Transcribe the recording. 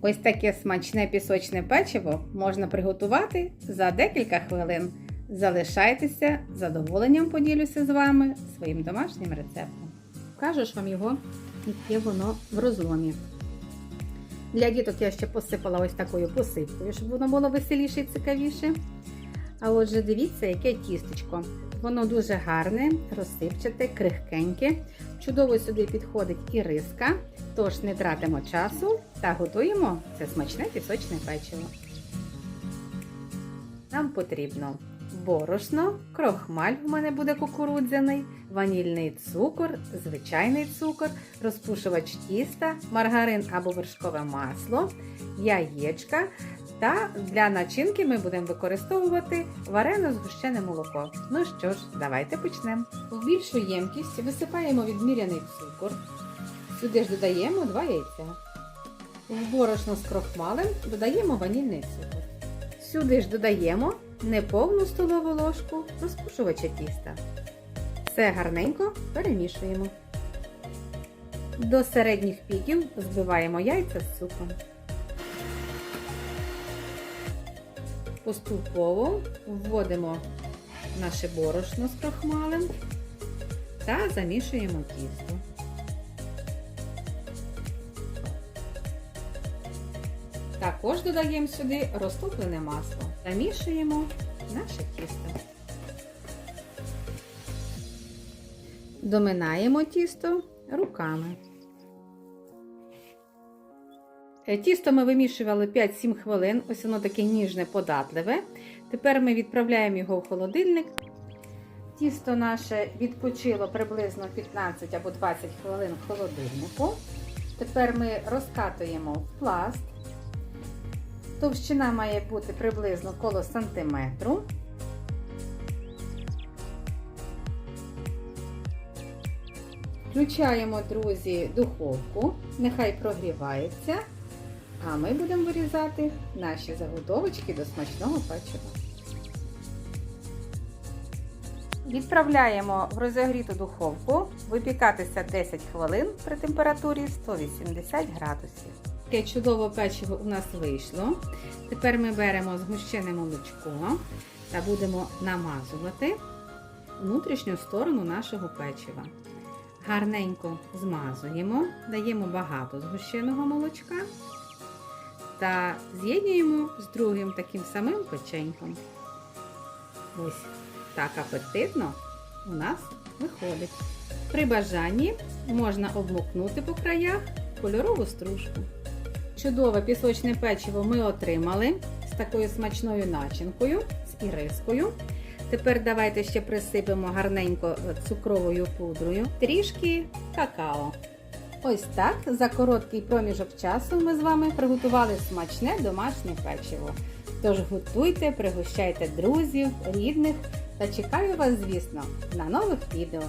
Ось таке смачне пісочне печиво можна приготувати за декілька хвилин. Залишайтеся, з задоволенням поділюся з вами своїм домашнім рецептом. Покажу ж вам його, яке воно в розломі. Для діток я ще посипала ось такою посипкою, щоб воно було веселіше і цікавіше. А отже, дивіться, яке тістечко. Воно дуже гарне, розсипчате, крихкеньке. Чудово сюди підходить і риска, тож не тратимо часу та готуємо це смачне пісочне печиво. Нам потрібно борошно, крохмаль в мене буде кукурудзяний, ванільний цукор, звичайний цукор, розпушувач тіста, маргарин або вершкове масло, яєчка. Та для начинки ми будемо використовувати варене згущене молоко. Ну що ж, давайте почнемо. В більшу ємкість висипаємо відміряний цукор. Сюди ж додаємо 2 яйця. В борошно з крохмалем додаємо ванільний цукор. Сюди ж додаємо неповну столову ложку розпушувача тіста. Все гарненько перемішуємо. До середніх піків збиваємо яйця з цукром. Поступово вводимо наше борошно з крохмалем та замішуємо тісто. Також додаємо сюди розтоплене масло. Замішуємо наше тісто. Доминаємо тісто руками. Тісто ми вимішували 5-7 хвилин, ось воно таке ніжне, податливе. Тепер ми відправляємо його в холодильник. Тісто наше відпочило приблизно 15 або 20 хвилин в холодильнику. Тепер ми розкатуємо в пласт. Товщина має бути приблизно коло сантиметру. Включаємо, друзі, духовку, нехай прогрівається, а ми будемо вирізати наші заготовочки до смачного печива. Відправляємо в розігріту духовку випікатися 10 хвилин при температурі 180 градусів. Таке чудове печиво у нас вийшло. Тепер ми беремо згущене молочко та будемо намазувати внутрішню сторону нашого печива. Гарненько змазуємо, даємо багато згущеного молочка та з'єднуємо з другим таким самим печеньком. Ось так апетитно у нас виходить. При бажанні можна обмокнути по краях кольорову стружку. Чудове пісочне печиво ми отримали з такою смачною начинкою, з ірискою. Тепер давайте ще присипемо гарненько цукровою пудрою, трішки какао. Ось так за короткий проміжок часу ми з вами приготували смачне домашнє печиво. Тож готуйте, пригощайте друзів, рідних та чекаю вас, звісно, на нових відео.